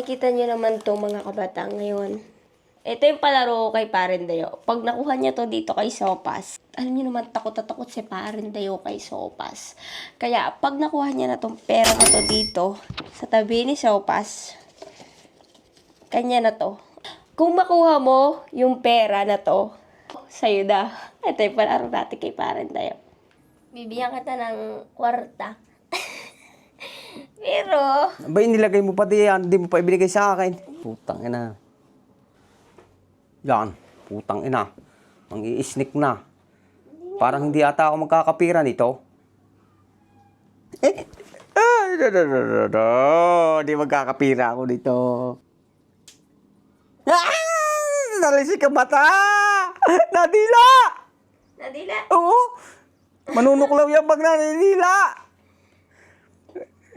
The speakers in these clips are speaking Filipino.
Makikita nyo naman to mga kabataan ngayon. Ito yung palaro ko kay Parendayo. Pag nakuha niya to dito kay Sopas, alam niyo naman takot na takot si Parendayo kay Sopas. Kaya pag nakuha niya na tong pera na to dito, sa tabi ni Sopas, kanya na to. Kung makuha mo yung pera na to, sa'yo na. Ito yung palaro natin kay Parendayo. Bibigyan kita ng kwarta. Pero, Ba, nilagay mo pa diyan, hindi mo pa ibinigay sa akin. Putang ina. Yan, putang ina. Ang iisnik na. Parang hindi ata ako magkakapira nito. Eh, da, da, da, da. Hindi magkakapira ako dito. Ah! Nalisik ang mata! Nadila! nadila. Oo! Manunuklaw yan pag naninila!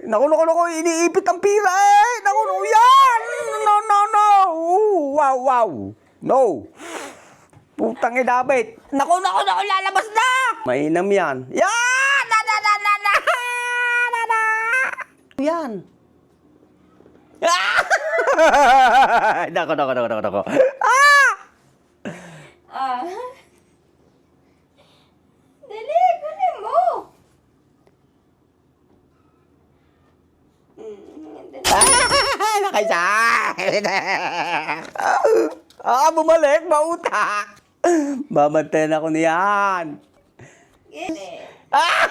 Naku, naku, naku, iniipit ang pira eh! Naku, naku, yan! No, no, no! Ooh, wow, wow! No! Putang inabit! Naku, naku, naku, lalabas na! Mainam yan. Yan! Na, na, na, na, na! Na, na! Yan! Ah! Naku, naku, naku, naku, naku. Ah! Dali, kunin mo. Mm, dali. Nakaisa! ah, bumalik, mautak! Babantayan ako niyan. Dali. Ah,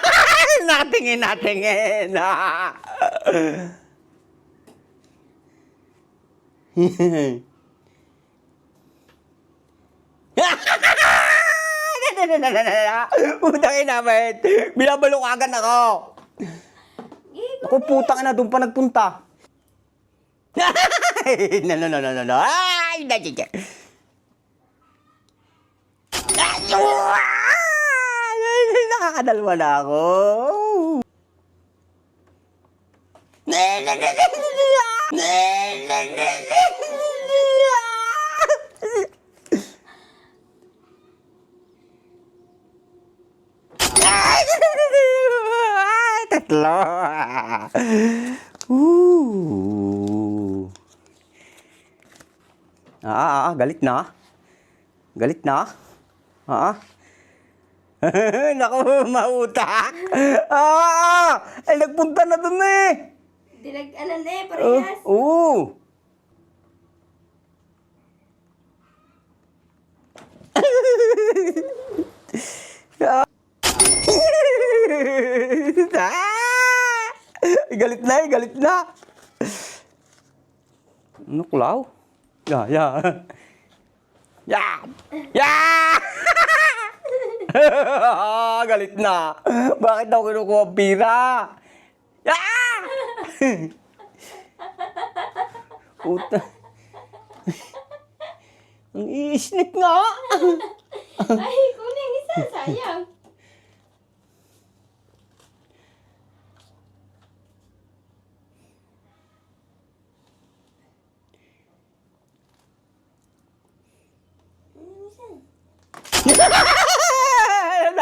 natingin, natingin. Ah. Putang ina, mate. Binabalukagan ako. Ako, putang ina, doon pa nagpunta. no, no, no, no, no, no. Ay, na, na, Ay, Nakakadalwa na ako. Tatlo. Ooh. Ah, ah, ah, galit na. Galit na. Ah. Naku, mautak. Ah, ay nagpunta na dun eh. Dilag, na eh, Oh, parehas. Oo. Ah. Ah! galit na eh, galit na. Ano kulaw? Ya, ya. Ya! Ya! galit na. Bakit daw kinukuha ang pira? Ya! Puta. Ang iisnik nga. Ay, kunin isa, sayang. Kunin isa.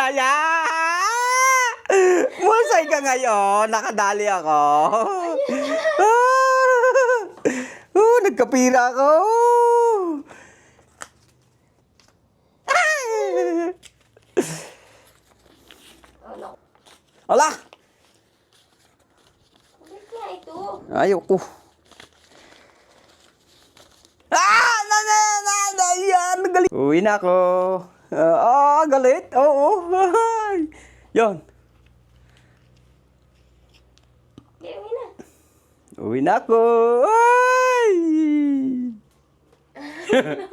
Daya! Musay ka ngayon. Nakadali ako. Ah! Oh, nagkapira ako. Oh. Ala! Kulit na ito. Ayoko. Ah! Na, na, na, na, yan. Galit. Uwi na ako. Ah, galit. Oo. Ay. Yan. Okay, uwi na. Uwi na ako. Ay!